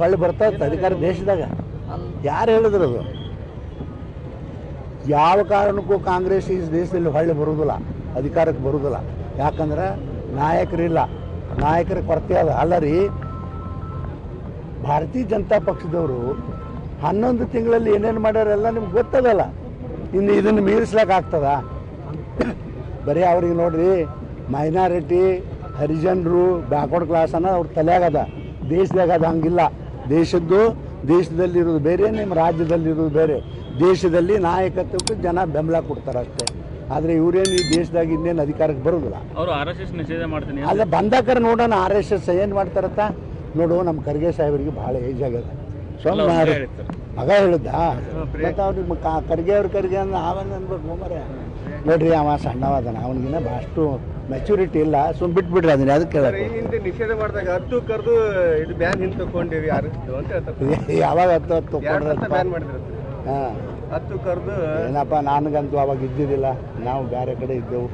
ಹೊಳ್ಳಿ ಬರ್ತದ ಅಧಿಕಾರ ದೇಶದಾಗ. ಯಾರು ಹೇಳಿದ್ರು ಅದು? ಯಾವ ಕಾರಣಕ್ಕೂ ಕಾಂಗ್ರೆಸ್ ಈ ದೇಶದಲ್ಲಿ ಹೊಳ್ಳಿ ಬರುವುದಿಲ್ಲ ಅಧಿಕಾರಕ್ಕೆ ಬರುವುದಿಲ್ಲ ಯಾಕಂದ್ರೆ ನಾಯಕರಿಲ್ಲ. ನಾಯಕರ ಕೊರತೆ ಅದ. ಅಲ್ಲ ರೀ ಭಾರತೀಯ ಜನತಾ ಪಕ್ಷದವರು ಹನ್ನೊಂದು ತಿಂಗಳಲ್ಲಿ ಏನೇನು ಮಾಡ್ಯಾರೆಲ್ಲ ನಿಮ್ಗೆ ಗೊತ್ತದಲ್ಲ? ಇನ್ನು ಇದನ್ನು ಮೀರಿಸ್ಲಾಕ್ ಆಗ್ತದ? ಬರೀ ಅವ್ರಿಗೆ ನೋಡ್ರಿ, ಮೈನಾರಿಟಿ, ಹರಿಜನರು, ಬ್ಯಾಕ್ವರ್ಡ್ ಕ್ಲಾಸ್ ಅನ್ನೋ ಅವ್ರ ತಲೆಯಾಗದ ದೇಶದಾಗ ಅದು ಹಂಗಿಲ್ಲ. ದೇಶದ್ದು ದೇಶದಲ್ಲಿರೋದು ಬೇರೆ ನಿಮ್ಮ ರಾಜ್ಯದಲ್ಲಿರೋದು ಬೇರೆ. ದೇಶದಲ್ಲಿ ನಾಯಕತ್ವಕ್ಕೆ ಜನ ಬೆಂಬಲ ಕೊಡ್ತಾರೆ ಅಷ್ಟೇ. ಆದರೆ ಇವರೇನು ಈ ದೇಶದಾಗ ಇನ್ನೇನು ಅಧಿಕಾರಕ್ಕೆ ಬರೋದಿಲ್ಲ. ಅವರು ಆರ್ ಎಸ್ ಎಸ್ ನಿಷೇಧ ಮಾಡ್ತೀನಿ ಅಲ್ಲ ಬಂದಾಕರ ನೋಡೋಣ ಆರ್ ಎಸ್ ಎಸ್ ಏನು ಮಾಡ್ತಾರತ್ತ. ನೋಡು ನಮ್ಮ ಖರ್ಗೆ ಸಾಹೇಬರಿಗೆ ಭಾಳ ಏಜ್ ಆಗ್ಯದ. ಹೇಳ್ತಾರೆ. ಮಗ ಹೇಳಿದ್ದ? ಮತ್ತೆ ಅವ್ರಿಗೆ ಕ- ಖರ್ಗೆ ಅವ್ರ ಕರ್ಗೆ ಅಂದ್ರೆ ಆವಾಗ ಅನ್ಬೇಕು ಮರೆ ನೋಡ್ರಿ ಅವ ಸಣ್ಣವಾದನ ಅವನಿಗಿನ್ನ ಅಷ್ಟು ಮೆಚುರಿಟಿ ಇಲ್ಲ ಸುಮ್ ಬಿಟ್ಬಿಡ್ರಿ ಅದನ್ನ ಅದಕ್ಕೆ ಕೇಳಕ್ಕೆ ನಿಷೇಧ ಮಾಡಿದಾಗ ಹತ್ತು ಕರೆದು ಇದು ಬ್ಯಾನ್ ಹಿಂದೆ ತಗೊಂಡಿವಿ ಯಾರು ಅಂತ ಹೇಳ್ತಾರೆ. ಯಾವಾಗ ಹತ್ತು ಹತ್ತು ಬ್ಯಾನ್ ಮಾಡಿದ್ರು ಹಾಂ. ಹತ್ತು ಕರೆದು ಏನಪ್ಪ ನನಗಂತೂ ಅವಾಗ ಇದ್ದಿದ್ದಿಲ್ಲ ನಾವು ಬೇರೆ ಕಡೆ ಇದ್ದೆವು.